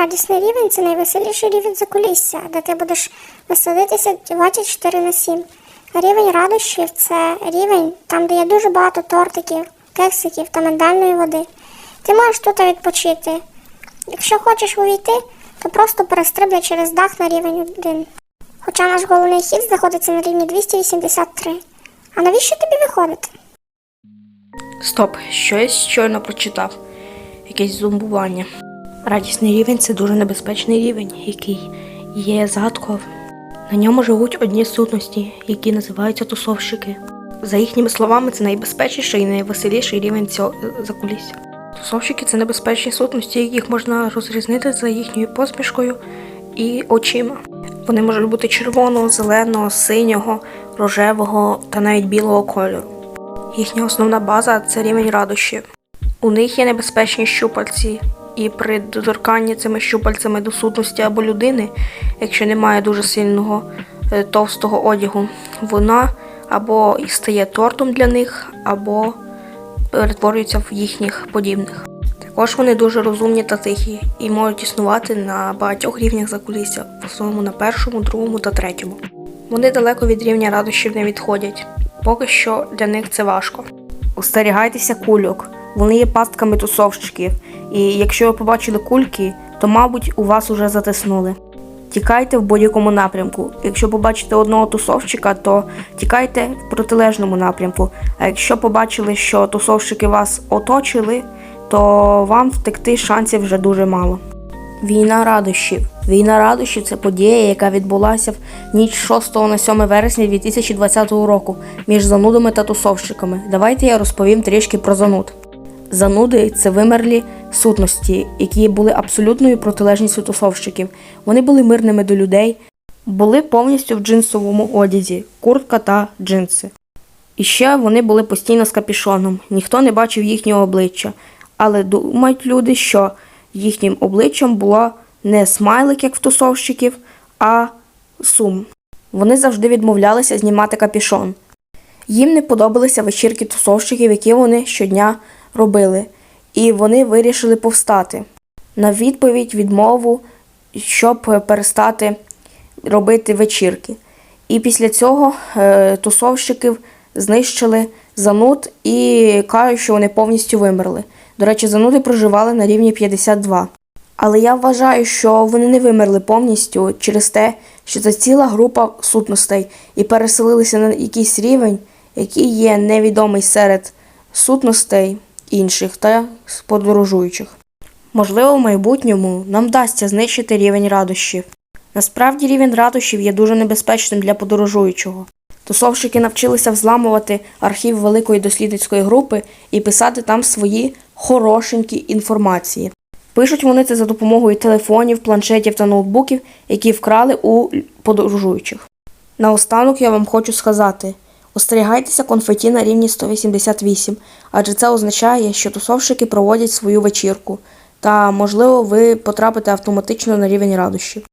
Радісний рівень це найвеселіший рівень закулісся, де ти будеш веселитися 24 на 7. Рівень радощів це рівень, там, де є дуже багато тортиків, кексиків та миндальної води. Ти можеш тут відпочити. Якщо хочеш увійти, то просто перестрибай через дах на рівень 1. Хоча наш головний хід знаходиться на рівні 283. А навіщо тобі виходити? Стоп, що я щойно прочитав? Якесь зумбування. Радісний рівень це дуже небезпечний рівень, який є загадковим. На ньому живуть одні сутності, які називаються тусовщики. За їхніми словами, це найбезпечніший і найвеселіший рівень цього закулісся. Тусовщики це небезпечні сутності, яких можна розрізнити за їхньою посмішкою і очима. Вони можуть бути червоного, зеленого, синього, рожевого та навіть білого кольору. Їхня основна база це рівень радощів. У них є небезпечні щупальці, і при доторканні цими щупальцями до сутності або людини, якщо немає дуже сильного е, товстого одягу, вона або стає тортом для них, або перетворюється в їхніх подібних. Також вони дуже розумні та тихі і можуть існувати на багатьох рівнях закулісся, в основному на першому, другому та третьому. Вони далеко від рівня радощів не відходять. Поки що для них це важко. Остерігайтеся кульок. Вони є пастками тусовщиків, і якщо ви побачили кульки, то, мабуть, у вас уже затиснули. Тікайте в будь-якому напрямку. Якщо побачите одного тусовщика, то тікайте в протилежному напрямку. А якщо побачили, що тусовщики вас оточили, то вам втекти шансів вже дуже мало. Війна радощів. Війна радощів це подія, яка відбулася в ніч 6 на 7 вересня 2020 року між занудами та тусовщиками. Давайте я розповім трішки про зануд. Зануди це вимерлі сутності, які були абсолютною протилежністю тусовщиків. Вони були мирними до людей, були повністю в джинсовому одязі, куртка та джинси. І ще вони були постійно з капішоном, ніхто не бачив їхнього обличчя. Але думають люди, що їхнім обличчям була не смайлик, як в тусовщиків, а сум. Вони завжди відмовлялися знімати капішон. Їм не подобалися вечірки тусовщиків, які вони щодня робили, і вони вирішили повстати на відповідь відмову, щоб перестати робити вечірки. І після цього е, тусовщиків знищили зануд і кажуть, що вони повністю вимерли. До речі, зануди проживали на рівні 52. Але я вважаю, що вони не вимерли повністю через те, що це ціла група сутностей і переселилися на якийсь рівень, який є невідомий серед сутностей інших та подорожуючих. Можливо, в майбутньому нам вдасться знищити рівень радощів. Насправді рівень радощів є дуже небезпечним для подорожуючого. Тусовщики навчилися взламувати архів великої дослідницької групи і писати там свої хорошенькі інформації. Пишуть вони це за допомогою телефонів, планшетів та ноутбуків, які вкрали у подорожуючих. Наостанок я вам хочу сказати: остерігайтеся конфеті на рівні 188, адже це означає, що тусовщики проводять свою вечірку, та, можливо, ви потрапите автоматично на рівень радощів.